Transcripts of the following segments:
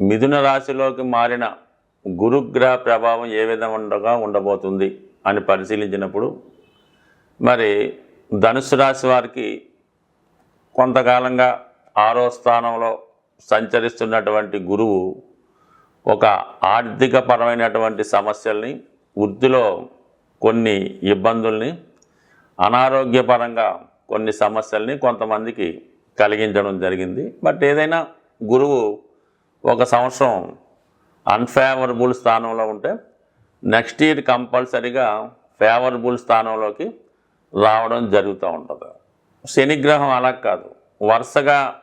మిథున రాశిలోకి మారిన గురుగ్రహ ప్రభావం ఏ విధంగా ఉండబోతుంది అని పరిశీలించినప్పుడు మరి ధనుసు రాశి వారికి కొంతకాలంగా ఆరో స్థానంలో సంచరిస్తున్నటువంటి గురువు ఒక ఆర్థికపరమైనటువంటి సమస్యల్ని వృద్ధిలో కొన్ని ఇబ్బందుల్ని అనారోగ్యపరంగా కొన్ని సమస్యల్ని కొంతమందికి కలిగించడం జరిగింది. బట్ ఏదైనా గురువు ఒక సంవత్సరం అన్ఫేవరబుల్ స్థానంలో ఉంటే నెక్స్ట్ ఇయర్ కంపల్సరీగా ఫేవరబుల్ స్థానంలోకి రావడం జరుగుతూ ఉంటుంది. శనిగ్రహం అలా కాదు. వరుసగా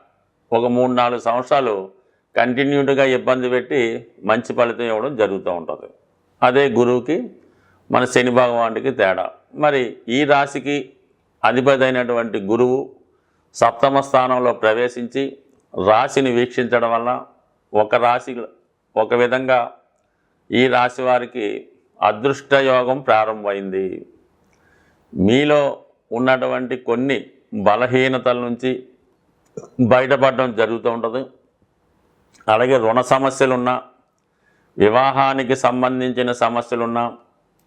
ఒక మూడు నాలుగు సంవత్సరాలు కంటిన్యూడ్గా ఇబ్బంది పెట్టి మంచి ఫలితం ఇవ్వడం జరుగుతూ ఉంటుంది. అదే గురువుకి మన శని భగవానుడికి తేడా. మరి ఈ రాశికి అధిపతి గురువు సప్తమ స్థానంలో ప్రవేశించి రాశిని వీక్షించడం వల్ల ఒక రాశి ఒక విధంగా ఈ రాశి వారికి అదృష్ట యోగం ప్రారంభమైంది. మీలో ఉన్నటువంటి కొన్ని బలహీనతల నుంచి బయటపడడం జరుగుతూ ఉంటుంది. అలాగే రుణ సమస్యలున్నా వివాహానికి సంబంధించిన సమస్యలున్నా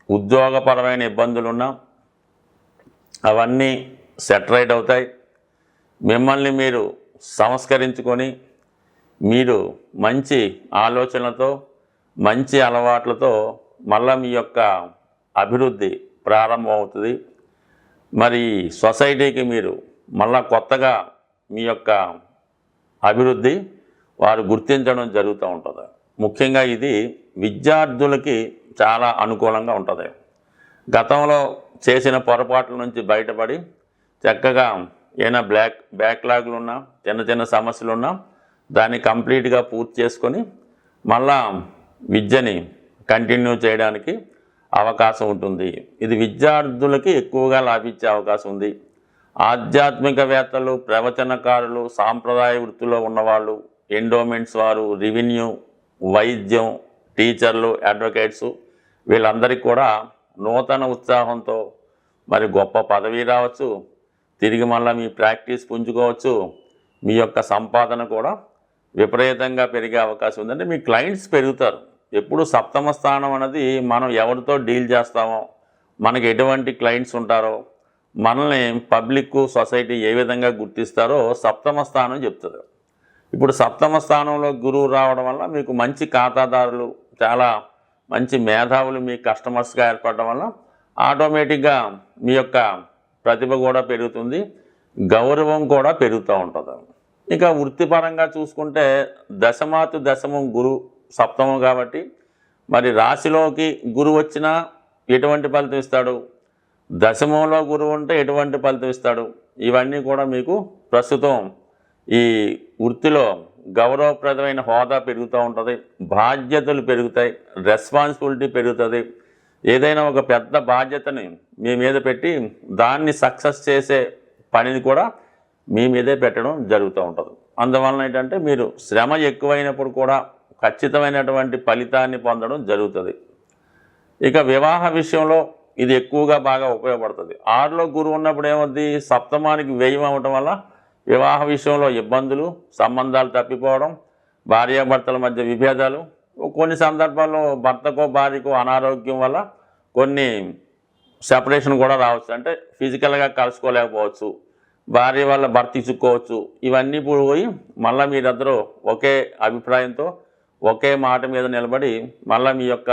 ఉద్యోగపరమైన ఇబ్బందులున్నా అవన్నీ సెటరైట్ అవుతాయి. మిమ్మల్ని మీరు సంస్కరించుకొని మీరు మంచి ఆలోచనలతో మంచి అలవాట్లతో మళ్ళా మీ యొక్క అభివృద్ధి ప్రారంభమవుతుంది. మరి సొసైటీకి మీరు మళ్ళా కొత్తగా మీ యొక్క అభివృద్ధి వారు గుర్తించడం జరుగుతూ ఉంటుంది. ముఖ్యంగా ఇది విద్యార్థులకి చాలా అనుకూలంగా ఉంటుంది. గతంలో చేసిన పొరపాట్ల నుంచి బయటపడి చక్కగా ఏమైనా బ్లాక్ బ్యాక్లాగ్లు ఉన్నా చిన్న చిన్న సమస్యలు ఉన్నా దాన్ని కంప్లీట్గా పూర్తి చేసుకొని మళ్ళా విద్యని కంటిన్యూ చేయడానికి అవకాశం ఉంటుంది. ఇది విద్యార్థులకి ఎక్కువగా లాభించే అవకాశం ఉంది. ఆధ్యాత్మికవేత్తలు ప్రవచనకారులు సాంప్రదాయ వృత్తిలో ఉన్నవాళ్ళు ఎండోమెంట్స్ వారు రెవెన్యూ వైద్యం టీచర్లు అడ్వకేట్స్ వీళ్ళందరికీ కూడా నూతన ఉత్సాహంతో మరి గొప్ప పదవి రావచ్చు. తిరిగి మళ్ళీ మీ ప్రాక్టీస్ పుంజుకోవచ్చు. మీ యొక్క సంపాదన కూడా విపరీతంగా పెరిగే అవకాశం ఉందంటే మీ క్లయింట్స్ పెరుగుతారు. ఎప్పుడు సప్తమ స్థానం అనేది మనం ఎవరితో డీల్ చేస్తామో మనకి ఎటువంటి క్లయింట్స్ ఉంటారో మనల్ని పబ్లిక్ సొసైటీ ఏ విధంగా గుర్తిస్తారో సప్తమ స్థానం చెప్తుంది ఇప్పుడు సప్తమ స్థానంలో గురువు రావడం వల్ల మీకు మంచి ఖాతాదారులు చాలా మంచి మేధావులు మీ కస్టమర్స్గా ఏర్పడడం వల్ల ఆటోమేటిక్గా మీ యొక్క ప్రతిభ కూడా పెరుగుతుంది గౌరవం కూడా పెరుగుతూ ఉంటుంది. ఇక వృత్తిపరంగా చూసుకుంటే దశమాతు దశమం గురు సప్తమం కాబట్టి మరి రాశిలోకి గురు వచ్చినా ఎటువంటి ఫలితం ఇస్తాడు? దశమంలో గురువు ఉంటే ఎటువంటి ఫలితం ఇస్తాడు? ఇవన్నీ కూడా మీకు ప్రస్తుతం ఈ వృత్తిలో గౌరవప్రదమైన హోదా పెరుగుతూ ఉంటుంది బాధ్యతలు పెరుగుతాయి రెస్పాన్సిబిలిటీ పెరుగుతుంది. ఏదైనా ఒక పెద్ద బాధ్యతని మీ మీద పెట్టి దాన్ని సక్సెస్ చేసే పనిని కూడా మీ మీదే పెట్టడం జరుగుతూ ఉంటుంది. అందువలన ఏంటంటే మీరు శ్రమ ఎక్కువైనప్పుడు కూడా ఖచ్చితమైనటువంటి ఫలితాన్ని పొందడం జరుగుతుంది. ఇక వివాహ విషయంలో ఇది ఎక్కువగా బాగా ఉపయోగపడుతుంది. ఆరులో గురువు ఉన్నప్పుడు ఏమవుద్ది? సప్తమానికి వ్యయం అవ్వటం వల్ల వివాహ విషయంలో ఇబ్బందులు సంబంధాలు తప్పిపోవడం భార్యాభర్తల మధ్య విభేదాలు కొన్ని సందర్భాల్లో భర్తకో భార్యకో అనారోగ్యం వల్ల కొన్ని సెపరేషన్ కూడా రావచ్చు. అంటే ఫిజికల్గా కలుసుకోలేకపోవచ్చు. భార్య వాళ్ళ భర్త ఇచ్చుకోవచ్చు. ఇవన్నీ పోయి మళ్ళీ మీరందరూ ఒకే అభిప్రాయంతో ఒకే మాట మీద నిలబడి మళ్ళీ మీ యొక్క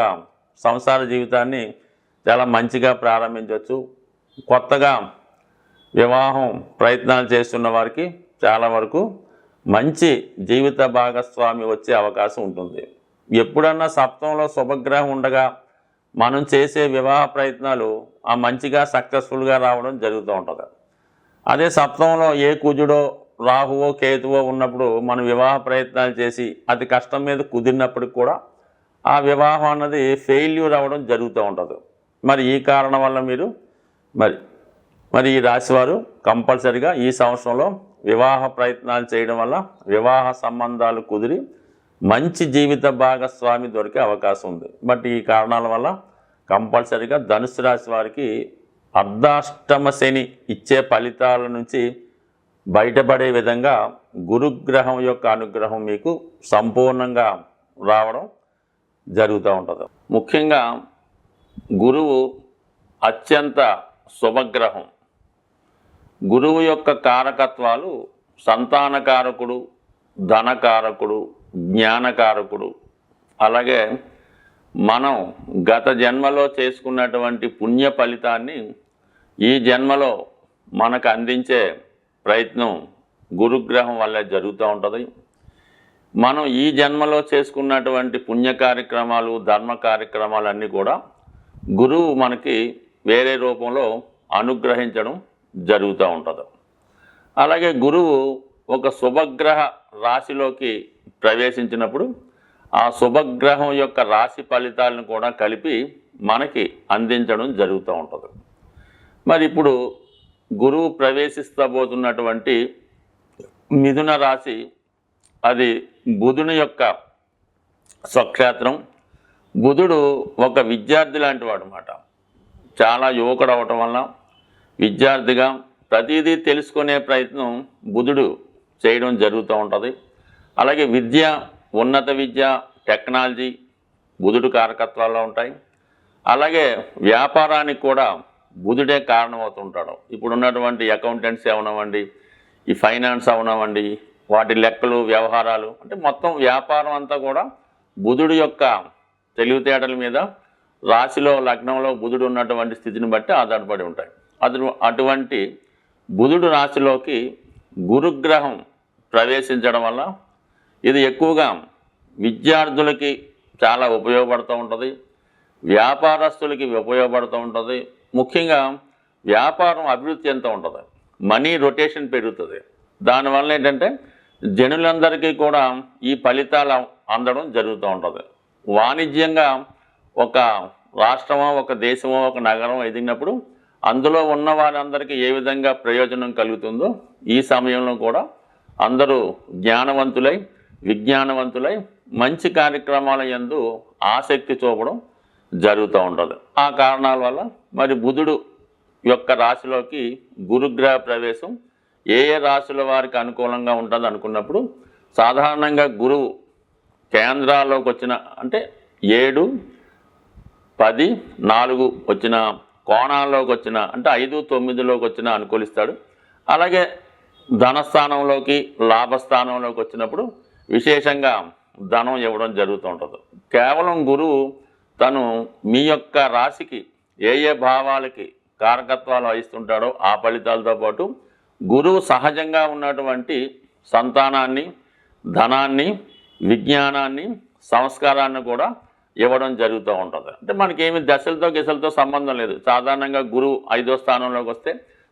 సంసార జీవితాన్ని చాలా మంచిగా ప్రారంభించవచ్చు. కొత్తగా వివాహం ప్రయత్నాలు చేస్తున్న వారికి చాలా వరకు మంచి జీవిత భాగస్వామి వచ్చే అవకాశం ఉంటుంది. ఎప్పుడన్నా సప్తంలో శుభగ్రహం ఉండగా మనం చేసే వివాహ ప్రయత్నాలు ఆ మంచిగా సక్సెస్ఫుల్గా రావడం జరుగుతూ ఉంటుంది. అదే సప్తంలో ఏ కుజుడో రాహువో కేతువో ఉన్నప్పుడు మనం వివాహ ప్రయత్నాలు చేసి అతి కష్టం మీద కుదిరినప్పటికి కూడా ఆ వివాహం అన్నది ఫెయిల్యూర్ అవ్వడం జరుగుతూ ఉంటుంది. మరి ఈ కారణం వల్ల మీరు మరి మరి ఈ రాశివారు కంపల్సరిగా ఈ సంవత్సరంలో వివాహ ప్రయత్నాలు చేయడం వల్ల వివాహ సంబంధాలు కుదిరి మంచి జీవిత భాగస్వామి దొరికే అవకాశం ఉంది. బట్ ఈ కారణాల వల్ల కంపల్సరిగా ధనుసు రాశి వారికి అర్ధాష్టమ శని ఇచ్చే ఫలితాల నుంచి బయటపడే విధంగా గురుగ్రహం యొక్క అనుగ్రహం మీకు సంపూర్ణంగా రావడం జరుగుతూ ఉంటుంది. ముఖ్యంగా గురువు అత్యంత శుభగ్రహం. గురువు యొక్క కారకత్వాలు సంతానకారకుడు ధనకారకుడు జ్ఞానకారకుడు. అలాగే మనం గత జన్మలో చేసుకున్నటువంటి పుణ్య ఫలితాన్ని ఈ జన్మలో మనకు అందించే ప్రయత్నం గురుగ్రహం వల్ల జరుగుతూ ఉంటుంది. మనం ఈ జన్మలో చేసుకున్నటువంటి పుణ్య కార్యక్రమాలు ధర్మ కార్యక్రమాలు అన్నీ కూడా గురువు మనకి వేరే రూపంలో అనుగ్రహించడం జరుగుతూ ఉంటుంది. అలాగే గురువు ఒక శుభగ్రహ రాశిలోకి ప్రవేశించినప్పుడు ఆ శుభగ్రహం యొక్క రాశి ఫలితాలను కూడా కలిపి మనకి అందించడం జరుగుతూ ఉంటుంది. మరి ఇప్పుడు గురువు ప్రవేశిస్తబోతున్నటువంటి మిథున రాశి అది బుధుని యొక్క స్వక్షేత్రం. బుధుడు ఒక విద్యార్థి లాంటి వాడు అనమాట చాలా యువకుడు అవటం వల్ల విద్యార్థిగా ప్రతిదీ తెలుసుకునే ప్రయత్నం బుధుడు చేయడం జరుగుతూ ఉంటుంది. అలాగే విద్య ఉన్నత విద్య టెక్నాలజీ బుధుడు కారకత్వాల్లో ఉంటాయి. అలాగే వ్యాపారానికి కూడా బుధుడే కారణమవుతుంటాడు. ఇప్పుడు ఉన్నటువంటి అకౌంటెంట్స్ అవనవ్వండి ఈ ఫైనాన్స్ అవనవ్వండి వాటి లెక్కలు వ్యవహారాలు అంటే మొత్తం వ్యాపారం అంతా కూడా బుధుడు యొక్క తెలివితేటల మీద రాశిలో లగ్నంలో బుధుడు ఉన్నటువంటి స్థితిని బట్టి ఆధారపడి ఉంటాయి. అటు అటువంటి బుధుడు రాశిలోకి గురుగ్రహం ప్రవేశించడం వల్ల ఇది ఎక్కువగా విద్యార్థులకి చాలా ఉపయోగపడుతూ ఉంటుంది. వ్యాపారస్తులకి ఉపయోగపడుతూ ఉంటుంది. ముఖ్యంగా వ్యాపారం అభివృద్ధి ఎంత ఉంటుంది? మనీ రొటేషన్ పెరుగుతుంది. దానివల్ల ఏంటంటే జనులందరికీ కూడా ఈ ఫలితాలు అందడం జరుగుతూ ఉంటుంది. వాణిజ్యంగా ఒక రాష్ట్రమో ఒక దేశమో ఒక నగరం ఎదిగినప్పుడు అందులో ఉన్న వారందరికీ ఏ విధంగా ప్రయోజనం కలుగుతుందో ఈ సమయంలో కూడా అందరూ జ్ఞానవంతులై విజ్ఞానవంతులై మంచి కార్యక్రమాల యందు ఆసక్తి చూపడం జరుగుతూ ఉంటుంది. ఆ కారణాల వల్ల మరి బుధుడు యొక్క రాశిలోకి గురుగ్రహ ప్రవేశం ఏ ఏ రాశుల వారికి అనుకూలంగా ఉంటుంది అనుకున్నప్పుడు సాధారణంగా గురువు కేంద్రాల్లోకి వచ్చిన అంటే ఏడు పది నాలుగు వచ్చిన కోణాల్లోకి వచ్చిన అంటే ఐదు తొమ్మిదిలోకి వచ్చిన అనుకూలిస్తాడు. అలాగే ధనస్థానంలోకి లాభస్థానంలోకి వచ్చినప్పుడు విశేషంగా ధనం ఇవ్వడం జరుగుతూ ఉంటుంది. కేవలం గురువు తను మీ యొక్క రాశికి ఏ ఏ భావాలకి కారకత్వాలు వహిస్తుంటాడో ఆ ఫలితాలతో పాటు గురువు సహజంగా ఉన్నటువంటి సంతానాన్ని ధనాన్ని విజ్ఞానాన్ని సంస్కారాన్ని కూడా ఇవ్వడం జరుగుతూ ఉంటుంది. అంటే మనకేమి దశలతో గెసలతో సంబంధం లేదు. సాధారణంగా గురువు ఐదో స్థానంలోకి వస్తే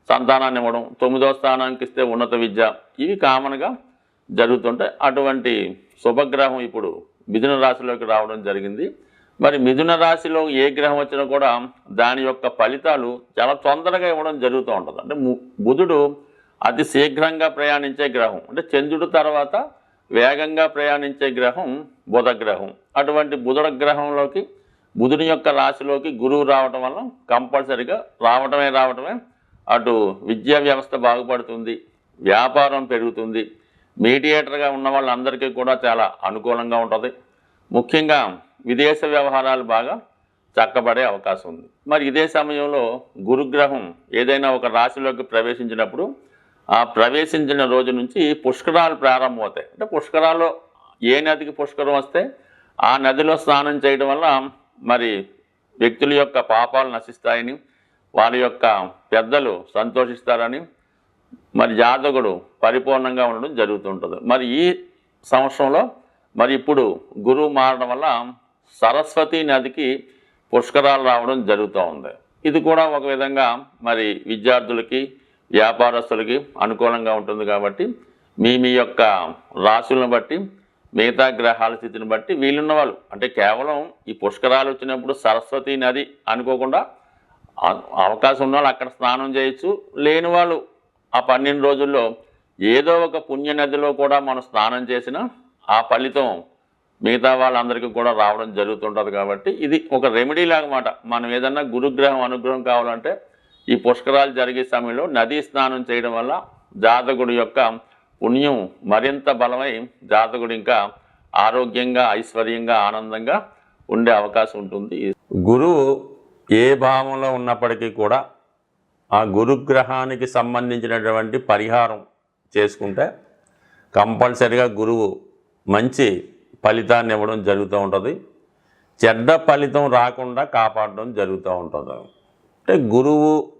సంతానాన్ని ఇవ్వడం తొమ్మిదో స్థానానికి ఇస్తే ఉన్నత విద్య ఇవి కామన్గా జరుగుతుంటాయి అటువంటి శుభగ్రహం ఇప్పుడు మిథున రాశిలోకి రావడం జరిగింది. మరి మిథున రాశిలో ఏ గ్రహం వచ్చినా కూడా దాని యొక్క ఫలితాలు చాలా తొందరగా ఇవ్వడం జరుగుతూ ఉంటుంది. అంటే ము- బుధుడు అతి శీఘ్రంగా ప్రయాణించే గ్రహం. అంటే చంద్రుడు తర్వాత వేగంగా ప్రయాణించే గ్రహం బుధ గ్రహం అటువంటి బుధుడ గ్రహంలోకి బుధుని యొక్క రాశిలోకి గురువు రావటం వల్ల కంపల్సరిగా రావటమే రావటమే అటు విద్యా వ్యవస్థ బాగుపడుతుంది వ్యాపారం పెరుగుతుంది. మీడియేటర్గా ఉన్న వాళ్ళందరికీ కూడా చాలా అనుకూలంగా ఉంటుంది. ముఖ్యంగా విదేశ వ్యవహారాలు బాగా చక్కబడే అవకాశం ఉంది. మరి ఇదే సమయంలో గురుగ్రహం ఏదైనా ఒక రాశిలోకి ప్రవేశించినప్పుడు ఆ ప్రవేశించిన రోజు నుంచి పుష్కరాలు ప్రారంభమవుతాయి. అంటే పుష్కరాల్లో ఏ నదికి పుష్కరం వస్తే ఆ నదిలో స్నానం చేయడం వల్ల మరి వ్యక్తుల యొక్క పాపాలు నశిస్తాయని వారి యొక్క పెద్దలు సంతోషిస్తారని మరి జాతకుడు పరిపూర్ణంగా ఉండడం జరుగుతుంటుంది. మరి ఈ సంవత్సరంలో మరి ఇప్పుడు గురువు మారడం వల్ల సరస్వతి నదికి పుష్కరాలు రావడం జరుగుతూ ఉంది. ఇది కూడా ఒక విధంగా మరి విద్యార్థులకి వ్యాపారస్తులకి అనుకూలంగా ఉంటుంది కాబట్టి మీ మీ యొక్క రాశులను బట్టి మిగతా గ్రహాల స్థితిని బట్టి వీళ్ళున్న వాళ్ళు అంటే కేవలం ఈ పుష్కరాలు వచ్చినప్పుడు సరస్వతి నది అనుకోకుండా అవకాశం ఉన్న వాళ్ళు అక్కడ స్నానం చేయొచ్చు. లేని వాళ్ళు ఆ పన్నెండు రోజుల్లో ఏదో ఒక పుణ్య నదిలో కూడా మనం స్నానం చేసినా ఆ ఫలితం మిగతా వాళ్ళందరికీ కూడా రావడం జరుగుతుంటుంది కాబట్టి ఇది ఒక రెమెడీ లాగమాట. మనం ఏదన్నా గురుగ్రహం అనుగ్రహం కావాలంటే ఈ పుష్కరాలు జరిగే సమయంలో నదీ స్నానం చేయడం వల్ల జాతకుడి యొక్క పుణ్యం మరింత బలమై జాతకుడు ఇంకా ఆరోగ్యంగా ఐశ్వర్యంగా ఆనందంగా ఉండే అవకాశం ఉంటుంది. గురువు ఏ భావంలో ఉన్నప్పటికీ కూడా ఆ గురుగ్రహానికి సంబంధించినటువంటి పరిహారం చేసుకుంటే కంపల్సరిగా గురువు మంచి ఫలితాన్ని ఇవ్వడం జరుగుతూ ఉంటుంది. చెడ్డ ఫలితం రాకుండా కాపాడడం జరుగుతూ ఉంటుంది. అంటే గురువు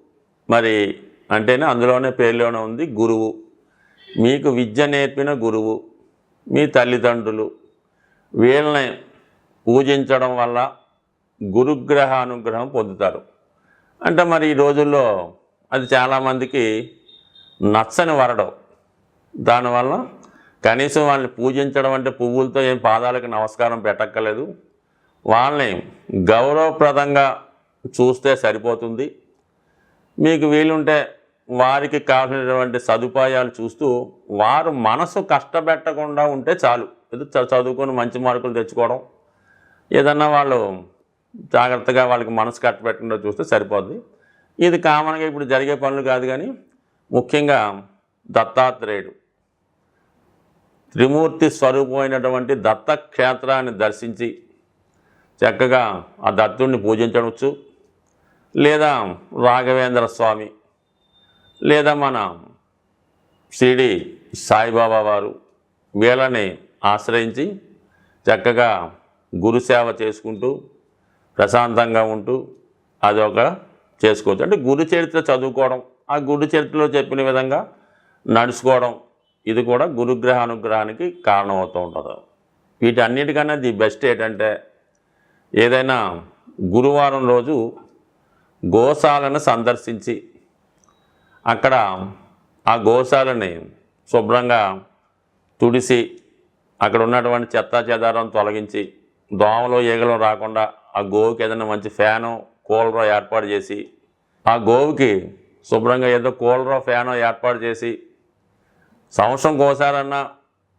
మరి అంటేనే అందులోనే పేర్లోనే ఉంది గురువు. మీకు విద్య నేర్పిన గురువు మీ తల్లిదండ్రులు వీళ్ళని పూజించడం వల్ల గురుగ్రహ అనుగ్రహం పొందుతారు. అంటే మరి ఈ రోజుల్లో అది చాలామందికి నచ్చని వరడం. దానివల్ల కనీసం వాళ్ళని పూజించడం అంటే పువ్వులతో ఏం పాదాలకు నమస్కారం పెట్టక్కర్లేదు. వాళ్ళని గౌరవప్రదంగా చూస్తే సరిపోతుంది. మీకు వీలుంటే వారికి కావాల్సినటువంటి సదుపాయాలు చూస్తూ వారు మనసు కష్టపెట్టకుండా ఉంటే చాలు. ఇది చదువుకొని మంచి మార్కులు తెచ్చుకోవడం. ఏదన్నా వాళ్ళు జాగ్రత్తగా వాళ్ళకి మనసు కట్టబెట్టకుండా చూస్తే సరిపోద్ది. ఇది కామన్గా ఇప్పుడు జరిగే పనులు కాదు కానీ ముఖ్యంగా దత్తాత్రేయుడు. త్రిమూర్తి స్వరూపమైనటువంటి దత్తక్షేత్రాన్ని దర్శించి చక్కగా ఆ దత్తుడిని పూజించవచ్చు. లేదా రాఘవేంద్ర స్వామి లేదా మన షిరిడి సాయిబాబా వారు వీళ్ళని ఆశ్రయించి చక్కగా గురుసేవ చేసుకుంటూ ప్రశాంతంగా ఉంటూ అదొక చేసుకోవచ్చు. అంటే గురు చరిత్ర చదువుకోవడం ఆ గురు చరిత్రలో చెప్పిన విధంగా నడుచుకోవడం ఇది కూడా గురుగ్రహ అనుగ్రహానికి కారణమవుతూ ఉంటుంది. వీటన్నిటికన్నా ది బెస్ట్ ఏంటంటే ఏదైనా గురువారం రోజు గోశాలను సందర్శించి అక్కడ ఆ గోశాలని శుభ్రంగా తుడిసి అక్కడ ఉన్నటువంటి చెత్త చెదారం తొలగించి దోమలు ఈగలు రాకుండా ఆ గోవుకి ఏదైనా మంచి ఫ్యాను కూలరో ఏర్పాటు చేసి ఆ గోవుకి శుభ్రంగా ఏదో కూలరో ఫ్యానో ఏర్పాటు చేసి సంవత్సరం కోసారన్నా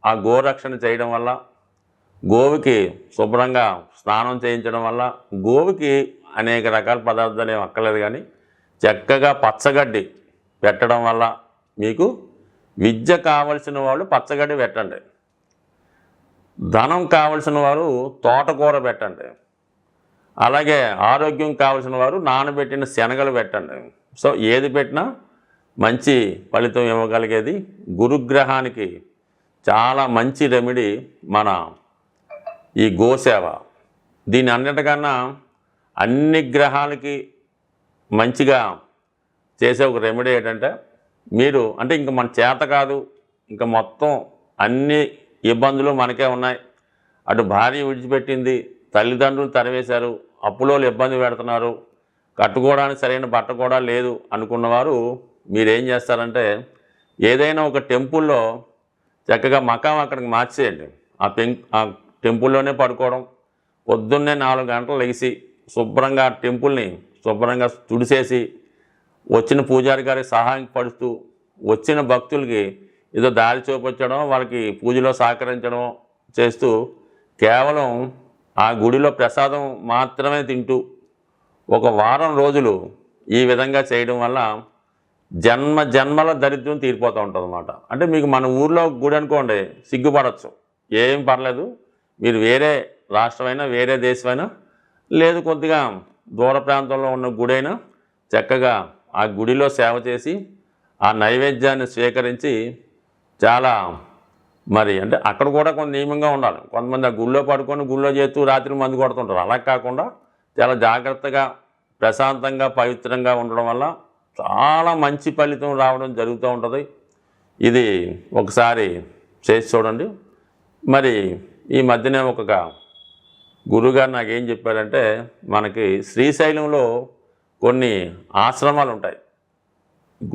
ఆ గోరక్షణ చేయడం వల్ల గోవుకి శుభ్రంగా స్నానం చేయించడం వల్ల గోవుకి అనేక రకాల పదార్థాలు ఏమి అక్కర్లేదు కానీ చక్కగా పచ్చగడ్డి పెట్టడం వల్ల మీకు విద్య కావలసిన వాళ్ళు పచ్చగడ్డి పెట్టండి. ధనం కావలసిన వారు తోటకూర పెట్టండి. అలాగే ఆరోగ్యం కావలసిన వారు నానబెట్టిన శనగలు పెట్టండి. సో ఏది పెట్టినా మంచి ఫలితం ఇవ్వగలిగేది గురుగ్రహానికి చాలా మంచి రెమెడీ మన ఈ గోసేవ. దీని అన్నిటికన్నా అన్ని గ్రహాలకి మంచిగా చేసే ఒక రెమెడీ ఏంటంటే మీరు అంటే ఇంక మన చేత కాదు ఇంకా మొత్తం అన్ని ఇబ్బందులు మనకే ఉన్నాయి. అటు భార్య విడిచిపెట్టింది తల్లిదండ్రులు తరివేశారు అప్పులోళ్ళు ఇబ్బంది పెడుతున్నారు కట్టుకోవడానికి సరైన బట్ట కూడా లేదు అనుకున్నవారు మీరేం చేస్తారంటే ఏదైనా ఒక టెంపుల్లో చక్కగా మకాం అక్కడికి మార్చేయండి. ఆ పెం ఆ టెంపుల్లోనే పడుకోవడం పొద్దున్నే నాలుగు గంటలు లెగిసి శుభ్రంగా ఆ టెంపుల్ని శుభ్రంగా తుడిసేసి వచ్చిన పూజారి గారికి సహాయం పడుతూ వచ్చిన భక్తులకి ఏదో దారి చూపించడం వాళ్ళకి పూజలో సహకరించడం చేస్తూ కేవలం ఆ గుడిలో ప్రసాదం మాత్రమే తింటూ ఒక వారం రోజులు ఈ విధంగా చేయడం వల్ల జన్మ జన్మల దరిద్రం తీరిపోతూ ఉంటుంది అనమాట అంటే మీకు మన ఊర్లో గుడి అనుకోండి సిగ్గుపడచ్చు. ఏం పర్లేదు. మీరు వేరే రాష్ట్రమైనా వేరే దేశమైనా లేదు కొద్దిగా దూర ప్రాంతంలో ఉన్న గుడైనా చక్కగా ఆ గుడిలో సేవ చేసి ఆ నైవేద్యాన్ని స్వీకరించి చాలా మరి అంటే అక్కడ కూడా కొంత నియమంగా ఉండాలి. కొంతమంది ఆ గుళ్ళో పడుకొని గుళ్ళో చేస్తూ రాత్రి మందు కొడుతుంటారు. అలా కాకుండా చాలా జాగ్రత్తగా ప్రశాంతంగా పవిత్రంగా ఉండడం వల్ల చాలా మంచి ఫలితం రావడం జరుగుతూ ఉంటుంది. ఇది ఒకసారి చేసి చూడండి. మరి ఈ మధ్యనే ఒక గురుగారు నాకేం చెప్పారంటే మనకి శ్రీశైలంలో కొన్ని ఆశ్రమాలు ఉంటాయి.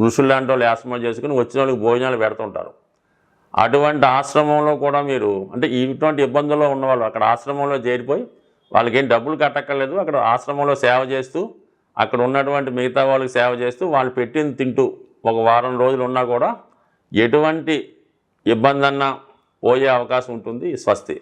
ఋషులు లాంటి వాళ్ళు ఆశ్రమాలు చేసుకుని వచ్చిన వాళ్ళకి భోజనాలు పెడుతుంటారు అటువంటి ఆశ్రమంలో కూడా మీరు అంటే ఇటువంటి ఇబ్బందుల్లో ఉన్నవాళ్ళు అక్కడ ఆశ్రమంలో చేరిపోయి వాళ్ళకి ఏం డబ్బులు కట్టక్కర్లేదు అక్కడ ఆశ్రమంలో సేవ చేస్తూ అక్కడ ఉన్నటువంటి మిగతా వాళ్ళకి సేవ చేస్తూ వాళ్ళు పెట్టింది తింటూ ఒక వారం రోజులు ఉన్నా కూడా ఎటువంటి ఇబ్బంది అన్నా పోయే అవకాశం ఉంటుంది స్వస్తి.